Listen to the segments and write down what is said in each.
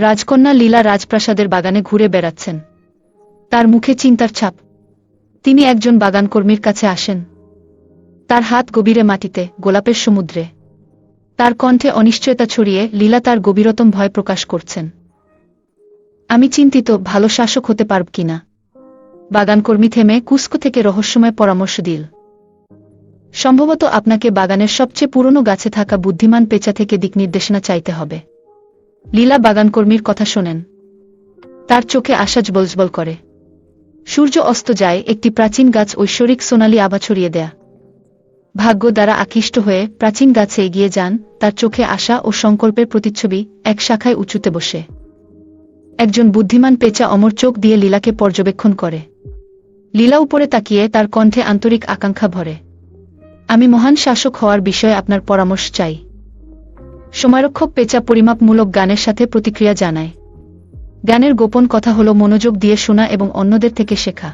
রাজকন্যা লীলা রাজপ্রাসাদের বাগানে ঘুরে বেড়াচ্ছেন। তার মুখে চিন্তার ছাপ। তিনি একজন বাগানকর্মীর কাছে আসেন। তার হাত গভীরে মাটিতে, গোলাপের সমুদ্রে। তার কণ্ঠে অনিশ্চয়তা ছড়িয়ে লীলা তার গভীরতম ভয় প্রকাশ করছেন। আমি চিন্তিত, ভালো শাসক হতে পারব কিনা? বাগানকর্মী থেমে কুস্কো থেকে রহস্যময় পরামর্শ দিল। সম্ভবত আপনাকে বাগানের সবচেয়ে পুরনো গাছে থাকা বুদ্ধিমান পেঁচা থেকে দিক নির্দেশনা চাইতে হবে। লীলা বাগানকর্মীর কথা শোনেন। তার চোখে আশাজ বলজবল করে। সূর্য অস্ত যায়, একটি প্রাচীন গাছ ঐশ্বরিক সোনালি আভা ছড়িয়ে দেয়া। ভাগ্য দ্বারা আকৃষ্ট হয়ে প্রাচীন গাছে এগিয়ে যান, তার চোখে আশা ও সংকল্পের প্রতিচ্ছবি এক শাখায় উঁচুতে বসে। একজন বুদ্ধিমান পেঁচা অমর চোখ দিয়ে লীলাকে পর্যবেক্ষণ করে। লীলা উপরে তাকিয়ে তার কণ্ঠে আন্তরিক আকাঙ্ক্ষা ভরে। আমি মহান শাসক হওয়ার বিষয়ে আপনার পরামর্শ চাই। সময়রক্ষক পেঁচা পরিমাপমূলক গানের সাথে প্রতিক্রিয়া জানায়। গানের গোপন কথা হল মনোযোগ দিয়ে শোনা এবং অন্যদের থেকে শেখা।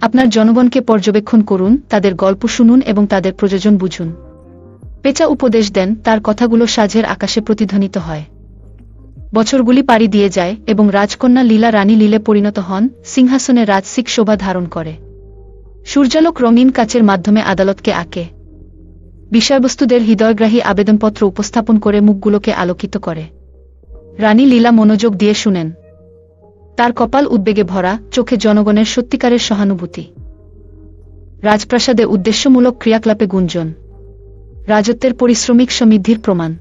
আপনার জনগণকে পর্যবেক্ষণ করুন, তাদের গল্প শুনুন এবং তাদের প্রয়োজন বুঝুন। পেঁচা উপদেশ দেন, তার কথাগুলো সাঝের আকাশে প্রতিধ্বনিত হয়। বছরগুলি পাড়ি দিয়ে যায় এবং রাজকন্যা লীলা রানী লীলে পরিণত হন, সিংহাসনে রাজসিক শোভা ধারণ করে। সূর্যালোক রঙিন কাচের মাধ্যমে আদালতকে আঁকে। বিষয়বস্তুদের হৃদয়গ্রাহী আবেদনপত্র উপস্থাপন করে মুখগুলোকে আলোকিত করে। রানী লীলা মনোযোগ দিয়ে শুনেন। তার কপাল উদ্বেগে ভরা, চোখে জনগণের সত্যিকারের সহানুভূতি। রাজপ্রাসাদে উদ্দেশ্যমূলক ক্রিয়াকলাপে গুঞ্জন। রাজত্বের পরিশ্রমিক সমৃদ্ধির প্রমাণ।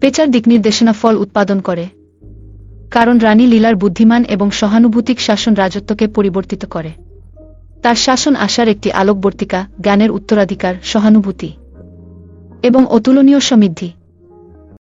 পেচার দিকনির্দেশনা ফল উৎপাদন করে। কারণ রানী লীলার বুদ্ধিমান এবং সহানুভূতিক শাসন রাজত্বকে পরিবর্তিত করে। তার শাসন আসার একটি আলোকবর্তিকা, জ্ঞানের উত্তরাধিকার, সহানুভূতি। এবং অতুলনীয় সমৃদ্ধি।